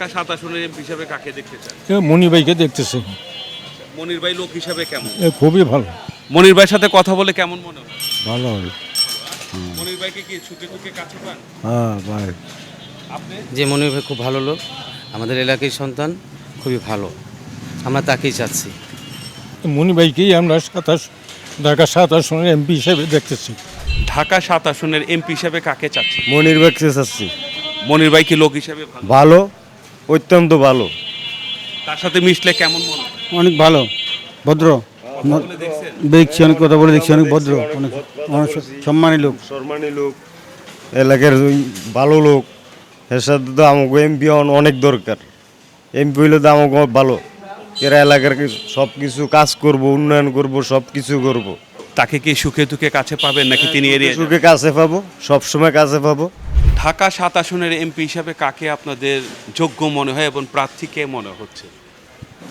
ঢাকা সাত আসনের এমপি হিসাবে কাকে দেখতে চান? এ মণিভাইকে দেখতেছি। মনির ভাই লোক হিসাবে কেমন? খুবই ভালো। মনির ভাইয়ের সাথে কথা বলে কেমন মনে হয়? ভালো হবে। মনির ভাইকে কি সুখে দুঃখে কাছে পান? হ্যাঁ ভাই। আপনি? যে মনির ভাই খুব ভালো লোক আমাদের এলাকার সন্তান খুবই ভালো। আমরা তাকেই চাচ্ছি। মণিভাইকেই আমরা সাতাশ ঢাকা সাতাশ এমপি হিসেবে দেখতেছি। ঢাকা সাত আসনের এমপি হিসাবে কাকে চাচ্ছেন? মনির ব্যক্তি চাচ্ছি। মনির ভাই কি লোক হিসাবে ভালো? ভালো। অত্যন্ত ভালো। তার সাথে মিশলে কেমন মনে হয়? অনেক ভালো ভদ্র। দেখছি অনেক কথা বলে দেখছি অনেক ভদ্র অনেক অনেক সম্মানী লোক। সম্মানী লোক এলাকার ওই ভালো লোক। এর সাথে তো আমাকে এমপি অনেক দরকার। এমপি হইলে তো আমাকে ভালো। এরা এলাকার সব কিছু কাজ করব উন্নয়ন করব সব কিছু করব। তাকে কি সুখে দুঃখে কাছে পাবেন নাকি তিনি এড়িয়ে যাবেন? সুখে কাছে পাবো সব সময় কাছে পাবো। ঢাকা সাত আসনের এমপি হিসাবে কাকে আপনাদের যোগ্য মনে হয় এবং প্রার্থী কে মনে হচ্ছে?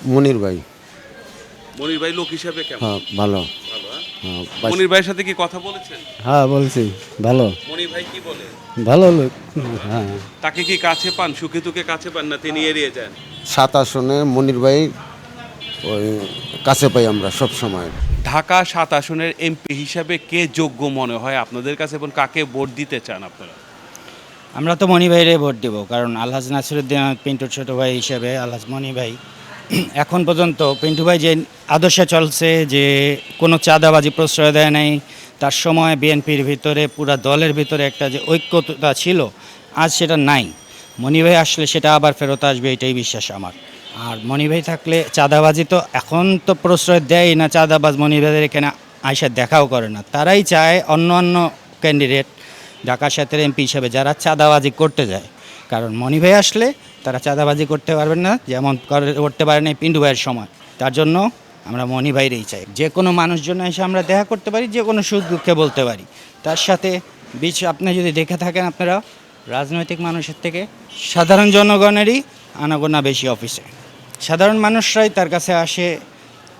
মনির ভাই। মনির ভাই লোক হিসাবে কেমন? হ্যাঁ ভালো। ভালো হ্যাঁ? হ্যাঁ বাস- মনির ভাইয়ের সাথে কি কথা বলেছেন? হ্যাঁ বলছি। ভালো। মনির ভাই কি বলে? ভালো লোক। হ্যাঁ। তাকে কি কাছে পান? সুখে দুঃখে কাছে পান না তিনি এড়িয়ে যান? সাত আসনে মনির ভাই ওই কাছে পাই আমরা সব সময়। ঢাকা সাত আসনের এমপি হিসাবে কে যোগ্য মনে হয় আপনাদের কাছে এবং কাকে ভোট দিতে চান আপনারা? আমরা তো মণি ভাইরে ভোট দেব, কারণ আলহাজ নাসিরুদ্দিন পিন্টুর ছোট ভাই হিসেবে আলহাজ মণি ভাই। এখন পর্যন্ত পিন্টু ভাই যে আদর্শে চলছে, যে কোনো চাঁদাবাজি প্রশ্রয় দেয় নাই, তার সময় বিএনপির ভিতরে, পুরা দলের ভিতরে একটা যে ঐক্যতা ছিল, আজ সেটা নাই। মণি ভাই আসলে সেটা আবার ফেরত আসবে, এটাই বিশ্বাস আমার। আর মণি ভাই থাকলে চাঁদাবাজি তো এখন তো প্রশ্রয় দেয় না, চাঁদাবাজ মণি ভাইদের এখানে আইসা দেখাও করে না। তারাই চায় অন্য অন্য ক্যান্ডিডেট ঢাকা সাতের এমপি হিসেবে যারা চাঁদাবাজি করতে যায়, কারণ মণি ভাই আসলে তারা চাঁদাবাজি করতে পারবেন না, যেমন করে- করতে পারেন এই পিন্টু ভাইয়ের সময়। তার জন্য আমরা মণি ভাইরেই চাই। যে কোনো মানুষজন এসে আমরা দেখা করতে পারি, যে কোনো সুখ দুঃখে বলতে পারি। তার সাথে বিশ, আপনি যদি দেখে থাকেন আপনারা, রাজনৈতিক মানুষের থেকে, সাধারণ জনগণেরই আনাগোনা বেশি অফিসে। সাধারণ মানুষরাই তার কাছে আসে,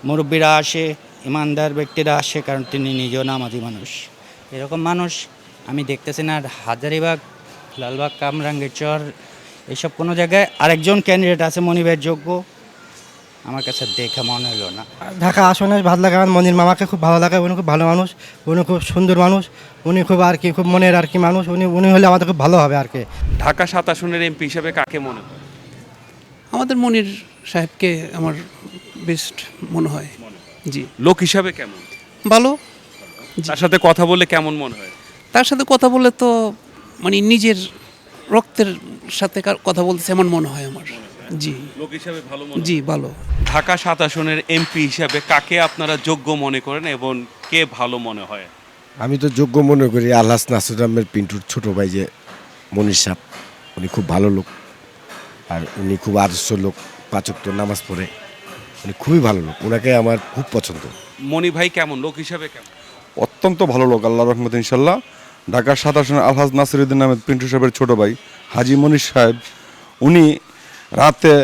মুরব্বীরা আসে, ইমানদার ব্যক্তিরা আসে, কারণ তিনি নিজেও নামাজি মানুষ। এরকম মানুষ আমি দেখতেছি না আর হাজারিবাগ লালবাগ কামরাঙ্গের চর এইসব কোনো জায়গায় আরেকজন ক্যান্ডিডেট আছে মনিবের যোগ্য। আমার কাছে দেখে মনে হলো না। ঢাকা আসনে ভালো লাগে আমার মনির মামাকে খুব ভালো লাগে উনি খুব ভালো মানুষ উনি খুব সুন্দর মানুষ উনি খুব আর কি খুব মনের আর কি মানুষ উনি উনি হলে আমাদের খুব ভালো হবে আর কি। ঢাকা সাত আসনের এমপি হিসাবে কাকে মনে হয় আমাদের মনির সাহেবকে আমার বেস্ট মনে হয়। জি। লোক হিসাবে কেমন? ভালো। তার সাথে কথা বলে কেমন মনে হয়? তার সাথে কথা বলে তো মানে নিজের রক্তের সাথে কার- কথা বলতেছে এমন মনে হয় আমার। জি। লোক হিসাবে ভালো জি ভালো। ঢাকা সাত আসনের এমপি হিসাবে কাকে আপনারা যোগ্য মনে করেন এবং কে ভালো মনে হয়? আমি তো যোগ্য মনে করি আলহাস নাসুর আহমেদ পিন্টুর ছোট ভাই যে মনীষ সাহ উনি খুব ভালো লোক। আর উনি খুব আদর্শ লোক পাচক তো নামাজ পড়ে। উনি খুবই ভালো লোক ওনাকে আমার খুব পছন্দ। মনি ভাই কেমন? লোক হিসাবে কেমন? অত্যন্ত ভালো লোক আল্লাহ রহমত ইনশাল্লাহ। ঢাকার সাত আসনের আলহাজ নাসিরুদ্দিন আহমেদ পিন্টু সাহেবের ছোট ভাই হাজি মনির সাহেব, উনি রাতে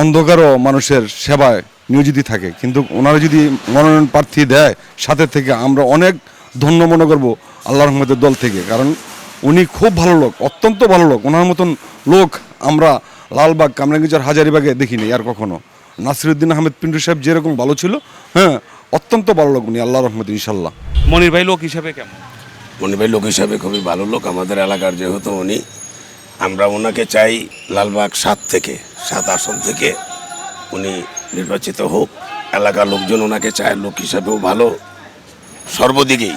অন্ধকারও মানুষের সেবায় নিয়োজিত থাকে। কিন্তু ওনারা যদি মনোনয়ন প্রার্থী দেয়, সাথে থেকে আমরা অনেক ধন্য মনে করব আল্লাহ রহমতের দল থেকে। কারণ উনি খুব ভালো লোক, অত্যন্ত ভালো লোক। ওনার মতন লোক আমরা লালবাগ, কামরাঙ্গিচার, হাজারিবাগে দেখিনি আর কখনো। নাসিরুদ্দিন আহমেদ পিন্টু সাহেব যেরকম ভালো ছিল হ্যাঁ অত্যন্ত ভালো লোক উনি আল্লাহ রহমত, ইনশাল্লাহ। মনির ভাই, লোক হিসাবে কেমন? মনি ভাই লোক হিসাবে খুবই ভালো লোক, আমাদের এলাকার যেহেতু উনি, আমরা ওনাকে চাই লালবাগ সাত থেকে, সাত আসন থেকে উনি নির্বাচিত হোক। এলাকার লোকজন ওনাকে চায়, লোক হিসাবেও ভালো। সর্বদিকেই,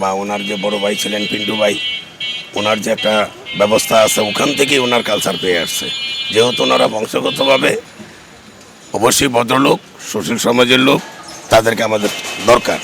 বা ওনার যে বড় ভাই ছিলেন পিন্টু ভাই ওনার যে একটা ব্যবস্থা আছে, ওখান থেকেই ওনার কালচার পেয়ে আসছে। যেহেতু ওনারা বংশগতভাবে অবশ্যই ভদ্রলোক, সুশীল সমাজের লোক, তাদেরকে আমাদের দরকার।